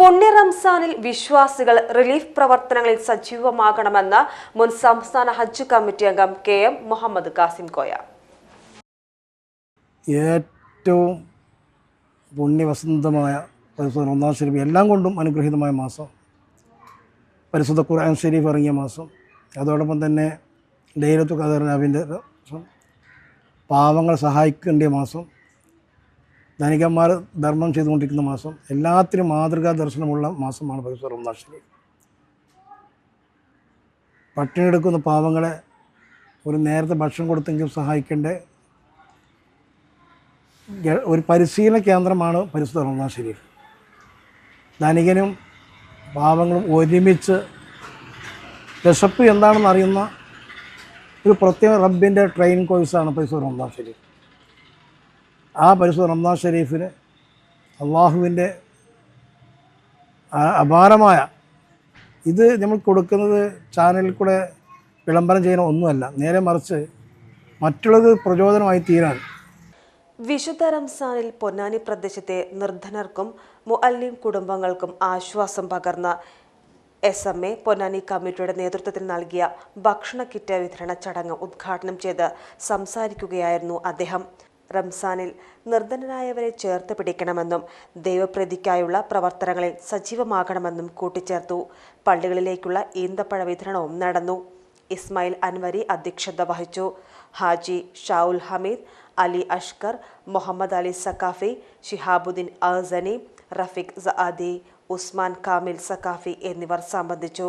പുണ്യ റംസാനിൽ വിശ്വാസികൾ റിലീഫ് പ്രവർത്തനങ്ങളിൽ സജീവമാകണമെന്ന് മുൻ സംസ്ഥാന ഹജ്ജ് കമ്മിറ്റി അംഗം കെ എം മുഹമ്മദ് കാസിം കോയ. ഏറ്റവും പുണ്യവസന്തമായ പരിശുദ്ധ ഒന്നാം ശരീഫ് എല്ലാം കൊണ്ടും അനുഗ്രഹീതമായ മാസം. പരിശുദ്ധ ഖുർആൻ ഷരീഫ് ഇറങ്ങിയ മാസം. അതോടൊപ്പം തന്നെ ലൈലത്തു ഖദറിനാവിന്റെ പാവങ്ങൾ സഹായിക്കേണ്ട മാസം. ധനികന്മാർ ധർമ്മം ചെയ്തുകൊണ്ടിരിക്കുന്ന മാസം എല്ലാത്തിനും മാതൃകാ ദർശനമുള്ള മാസമാണ് ഒന്നാം പട്ടിണി പട്ടിണിയെടുക്കുന്ന പാവങ്ങളെ ഒരു നേരത്തെ ഭക്ഷണം കൊടുത്തെങ്കിലും സഹായിക്കേണ്ട ഒരു പരിശീലന കേന്ദ്രമാണ് പരിശുദ്ധ റമദാൻ ശരീഫ് ധനികനും പാവങ്ങളും ഒരുമിച്ച് വിശപ്പ് എന്താണെന്ന് അറിയുന്ന ഒരു പ്രത്യേക റബ്ബിന്റെ ട്രെയിനിങ് കോഴ്സാണ് പരിശുദ്ധ റമദാൻ ഷരീഫ് ആ പരിശുദ്ധ റംദാൻ ഷരീഫിന് അള്ളാഹുവിന്റെ അപാരമായ ഇത് നമ്മൾ കൊടുക്കുന്നത് ചാനലിൽ കൂടെ വിളംബരം ചെയ്യുന്ന ഒന്നുമല്ല നേരെ മറിച്ച് മറ്റുള്ളത് പ്രചോദനമായി തീരാൻ. വിശുദ്ധ റംസാനിൽ പൊന്നാനി പ്രദേശത്തെ നിർധനർക്കും മുഅല്ലിം കുടുംബങ്ങൾക്കും ആശ്വാസം പകർന്ന എസ് എം എ പൊന്നാനി കമ്മിറ്റിയുടെ നേതൃത്വത്തിൽ നൽകിയ ഭക്ഷണ കിറ്റ് വിതരണ ചടങ്ങ് ഉദ്ഘാടനം ചെയ്ത് സംസാരിക്കുകയായിരുന്നു അദ്ദേഹം. റംസാനിൽ നിർധനരായവരെ ചേർത്ത് പിടിക്കണമെന്നും ദൈവപ്രതിക്കായുള്ള പ്രവർത്തനങ്ങളിൽ സജീവമാകണമെന്നും കൂട്ടിച്ചേർത്തു. പള്ളികളിലേക്കുള്ള ഈന്തപ്പഴ വിതരണവും നടന്നു. ഇസ്മായിൽ അൻവരി അധ്യക്ഷത വഹിച്ചു. ഹാജി ഷാഉൽ ഹമീദ് അലി അഷ്കർ മുഹമ്മദ് അലി സക്കാഫി ഷിഹാബുദ്ദീൻ അഹ്സനി റഫീഖ് സഅദി ഉസ്മാൻ കാമിൽ സക്കാഫി എന്നിവർ സംബന്ധിച്ചു.